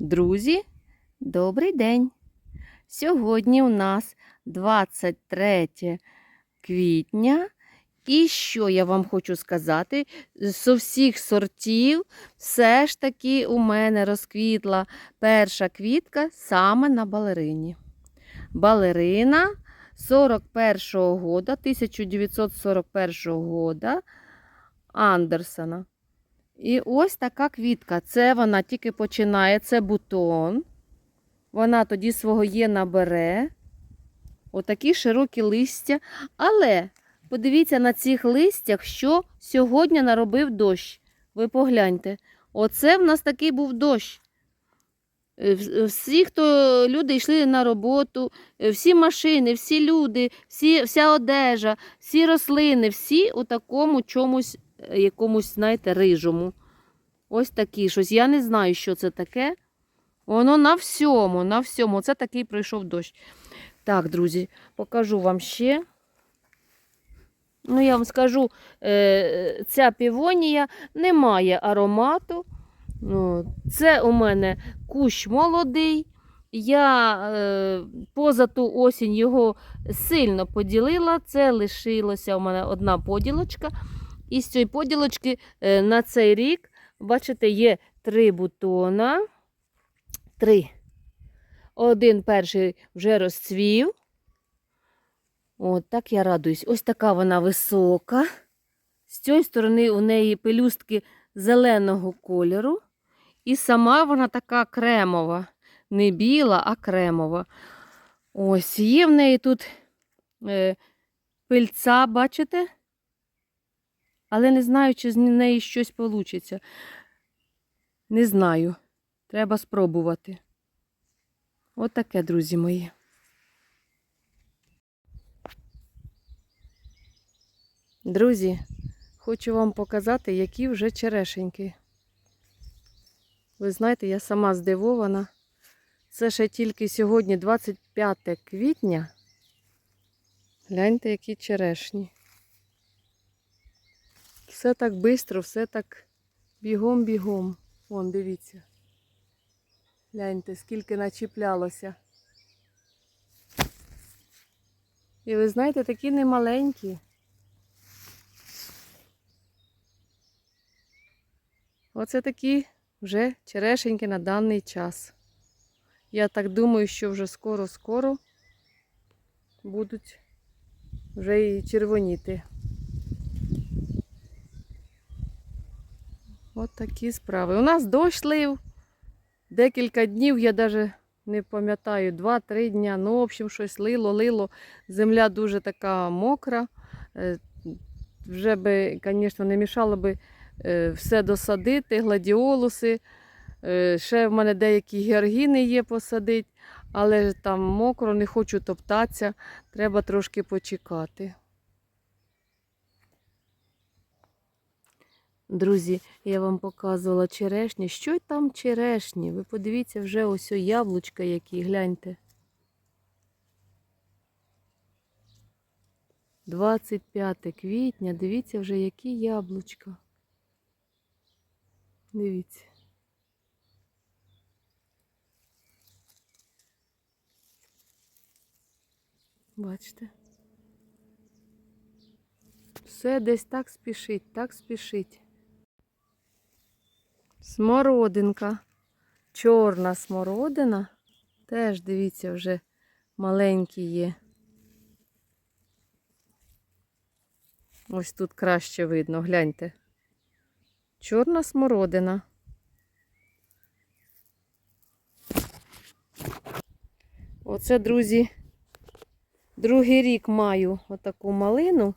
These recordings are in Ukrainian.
Друзі, добрий день! Сьогодні у нас 23 квітня. І що я вам хочу сказати? З усіх сортів все ж таки у мене розквітла перша квітка саме на балерині. Балерина 41-го года, 1941 года Андерсона. І ось така квітка. Це вона тільки починає, це бутон. Вона тоді свого є набере. Отакі широкі листя. Але подивіться на цих листях, що сьогодні наробив дощ. Ви погляньте. Оце в нас такий був дощ. Е, Всі, хто люди йшли на роботу, е, всі машини, всі люди, всі, вся одежа, всі рослини, всі у такому чомусь, е, якомусь, знаєте, рижому. Ось такі щось. Я не знаю, що це таке. Воно на всьому, на всьому. Це такий пройшов дощ. Так, друзі, покажу вам ще. Ну, я вам скажу, е, ця півонія не має аромату. Ну, Це у мене кущ молодий. Я е, поза ту осінь його сильно поділила. Це лишилося у мене одна поділочка. І з цієї поділочки е, на цей рік, бачите, є три бутона. Три. Один перший вже розцвів. От так я радуюсь. Ось така вона висока. З цієї сторони у неї пелюстки зеленого кольору. І сама вона така кремова. Не біла, а кремова. Ось, є в неї тут е, пильця, бачите? Але не знаю, чи з неї щось вийде. Не знаю. Треба спробувати. От таке, друзі мої. Друзі, хочу вам показати, які вже черешеньки. Ви знаєте, я сама здивована. Це ще тільки сьогодні 25 квітня. Гляньте, які черешні. Все так швидко, все так бігом-бігом. Вон, дивіться. Гляньте, скільки начіплялося. І ви знаєте, такі немаленькі. Оце такі вже черешеньки на даний час. Я так думаю, що вже скоро-скоро будуть вже і червоніти. От такі справи. У нас дощ лив. Декілька днів, я навіть не пам'ятаю, 2-3 дня. Ну, в общем, щось лило, лило. Земля дуже така мокра. Е, Вже би, звісно, не мішало би е, все досадити, гладіолуси. Е, Ще в мене деякі георгіни є посадити, але там мокро, не хочу топтатися. Треба трошки почекати. Друзі, я вам показувала черешні. Що там черешні? Ви подивіться вже ось о яблучка які, гляньте. 25 квітня, дивіться вже, які яблучка. Дивіться. Бачите? Все десь так спішить, так спішить. Смородинка. Чорна смородина. Теж, дивіться, вже маленькі є. Ось тут краще видно, гляньте. Чорна смородина. Оце, друзі, другий рік маю отаку малину.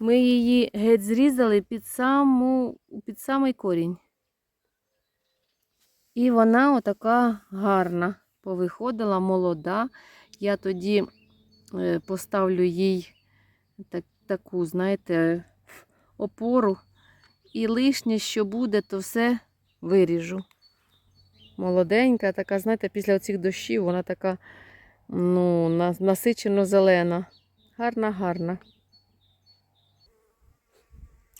Ми її геть зрізали під, саму, під самий корінь. І вона отака гарна, повиходила, молода. Я тоді е, поставлю їй так, таку, знаєте, опору. І лишнє, що буде, то все виріжу. Молоденька, така, знаєте, після оцих дощів вона така ну, насичено зелена. Гарна, гарна.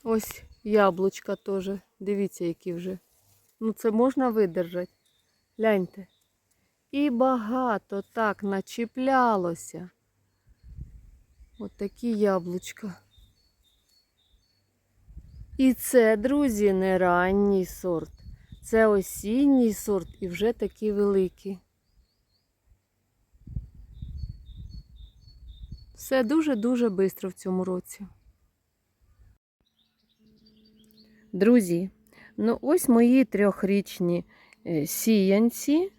Ось яблучка теж. Дивіться, які вже. Ну, це можна видержати. Гляньте. І багато так начіплялося. От такі яблучка. І це, друзі, не ранній сорт. Це осінній сорт і вже такі великі. Все дуже-дуже швидко в цьому році. Друзі, ну ось мої трьохрічні е, сіянці,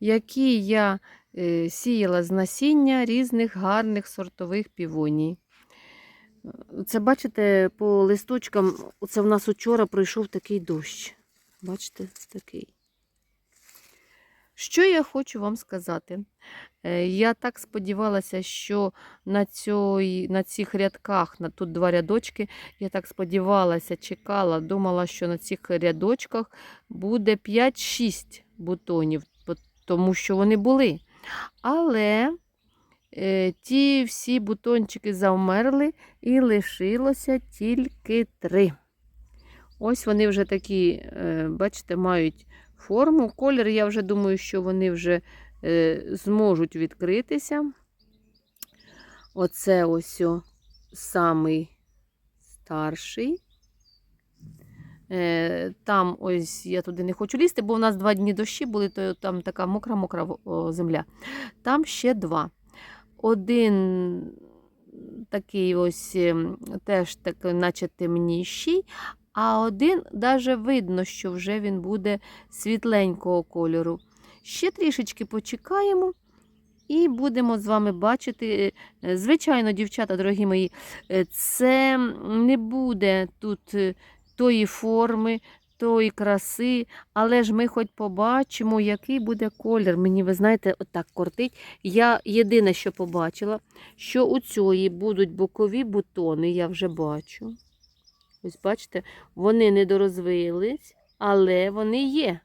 які я е, сіяла з насіння різних гарних сортових півоній. Це бачите, по листочкам, це в нас учора пройшов такий дощ. Бачите, такий. Що я хочу вам сказати? Е, Я так сподівалася, що на, цій, на цих рядках, на тут два рядочки, я так сподівалася, чекала, думала, що на цих рядочках буде 5-6 бутонів, тому що вони були. Але е, ті всі бутончики завмерли і лишилося тільки три. Ось вони вже такі, е, бачите, мають форму. Колір, я вже думаю, що вони вже е, зможуть відкритися. Оце ось о, самий старший. Е, Там ось я туди не хочу лізти, бо у нас два дні дощі були, то там така мокра-мокра земля. Там ще два. Один такий ось ем, теж такий, наче темніший, а один навіть видно, що вже він буде світленького кольору. Ще трішечки почекаємо і будемо з вами бачити. Е, Звичайно, дівчата, дорогі мої, е, це не буде тут е, тої форми, тої краси, але ж ми хоч побачимо, який буде колір. Мені, ви знаєте, отак кортить. Я єдине, що побачила, що у цієї будуть бокові бутони, я вже бачу. Ось бачите, вони не дорозвились, але вони є.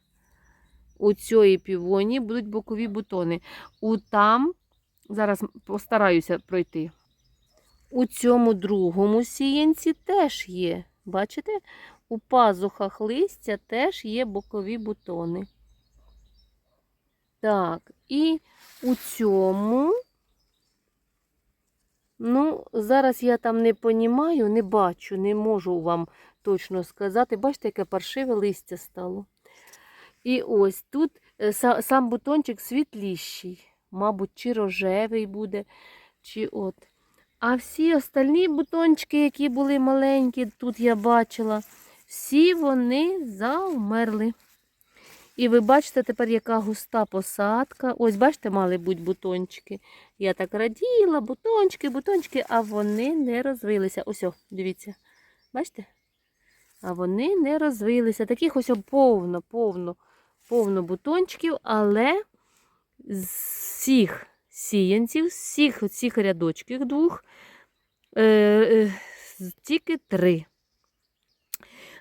У цієї півоні будуть бокові бутони. У там, зараз постараюся пройти. У цьому другому сіянці теж є. Бачите? У пазухах листя теж є бокові бутони. Так, і у цьому, ну, зараз я там не понімаю, не бачу, не можу вам точно сказати. Бачите, яке паршиве листя стало. І ось тут е, сам бутончик світліший, мабуть, чи рожевий буде, чи от. А всі остальні бутончики, які були маленькі, тут я бачила, всі вони завмерли. І ви бачите тепер, яка густа посадка. Ось, бачите, мали бути бутончики. Я так раділа, бутончики, бутончики, а вони не розвилися. Ось, о, дивіться. Бачите? А вони не розвилися. Таких ось повно, повно, повно бутончиків, але з всіх сіянців, з всіх цих рядочків двох, е, е, тільки три.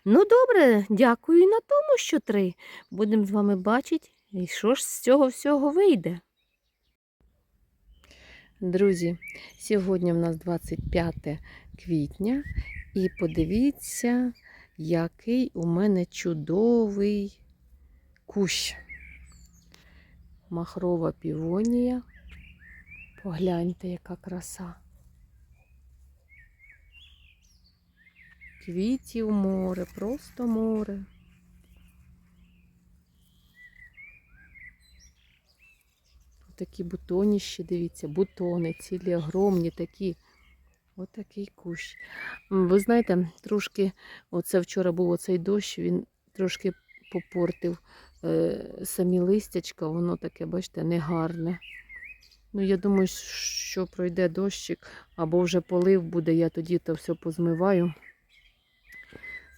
Ну, добре, дякую на тому, що три. Будемо з вами бачити, і що ж з цього всього вийде. Друзі, сьогодні в нас 25 квітня, і подивіться, який у мене чудовий кущ. Махрова півонія. Погляньте, яка краса. Квітів море, просто море. Такі бутоніщі, дивіться, бутони, цілі огромні такі. Отакий кущ. Ви знаєте, трошки, оце вчора був оцей дощ, він трошки попортив е, самі листячка, воно таке, бачите, негарне. Ну, я думаю, що пройде дощик, або вже полив буде, я тоді то все позмиваю.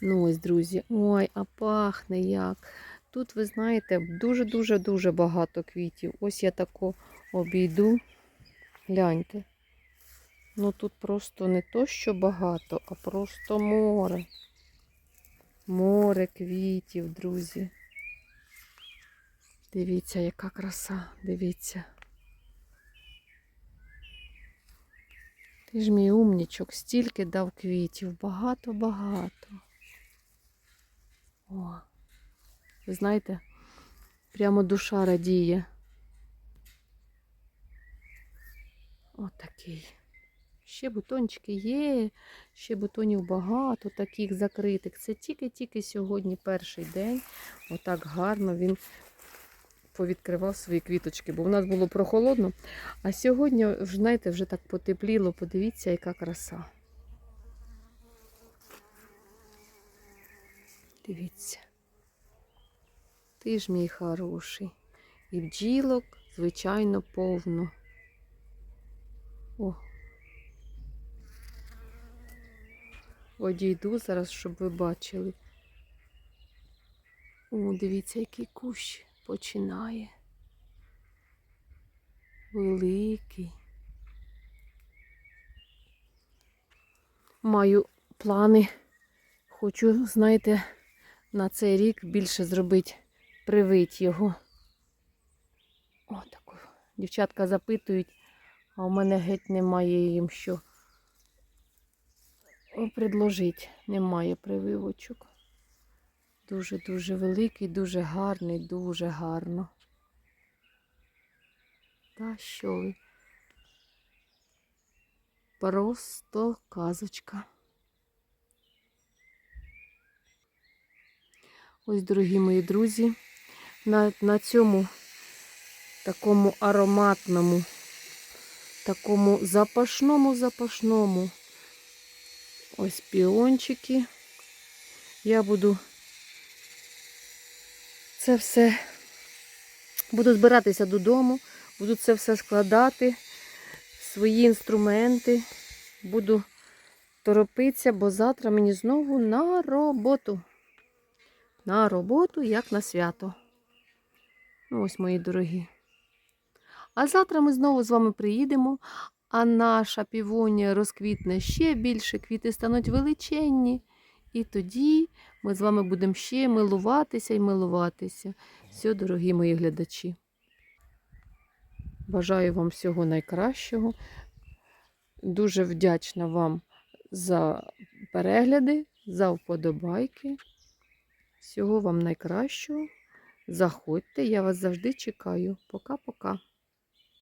Ну ось, друзі, ой, а пахне як. Тут, ви знаєте, дуже-дуже-дуже багато квітів. Ось я тако обійду. Гляньте. Ну тут просто не то, що багато, а просто море. Море квітів, друзі. Дивіться, яка краса, дивіться. Ти ж мій умнічок, стільки дав квітів, багато-багато. О, ви знаєте, Прямо душа радіє. Отакий. Ще бутончики є, ще бутонів багато, таких закритих. Це тільки-тільки сьогодні перший день. Отак гарно він повідкривав свої квіточки, бо в нас було прохолодно. А сьогодні, знаєте, вже так потепліло. Подивіться, яка краса. Дивіться. Ти ж мій хороший. І бджілок, звичайно, повно. О. Одійду зараз, щоб ви бачили. О, дивіться, який кущ починає. Великий. Маю плани. Хочу, знаєте, на цей рік більше зробити, привить його. О, таку. Дівчатка запитують, а у мене геть немає їм що предложить. Немає прививочок. Дуже-дуже великий, дуже гарний, дуже гарно. Та що ви? Просто казочка. Ось, дорогі мої друзі, на, на цьому такому ароматному, такому запашному, запашному. Ось піончики. Я буду це все, буду збиратися додому, буду це все складати, свої інструменти, буду торопитися, бо завтра мені знову на роботу. На роботу, як на свято. Ну, ось, мої дорогі. А завтра ми знову з вами приїдемо, а наша півонія розквітне ще більше, квіти стануть величенні. І тоді ми з вами будемо ще милуватися і милуватися. Все, дорогі мої глядачі. Бажаю вам всього найкращого. Дуже вдячна вам за перегляди, за вподобайки. Всього вам найкращого. Заходьте, я вас завжди чекаю. Пока-пока.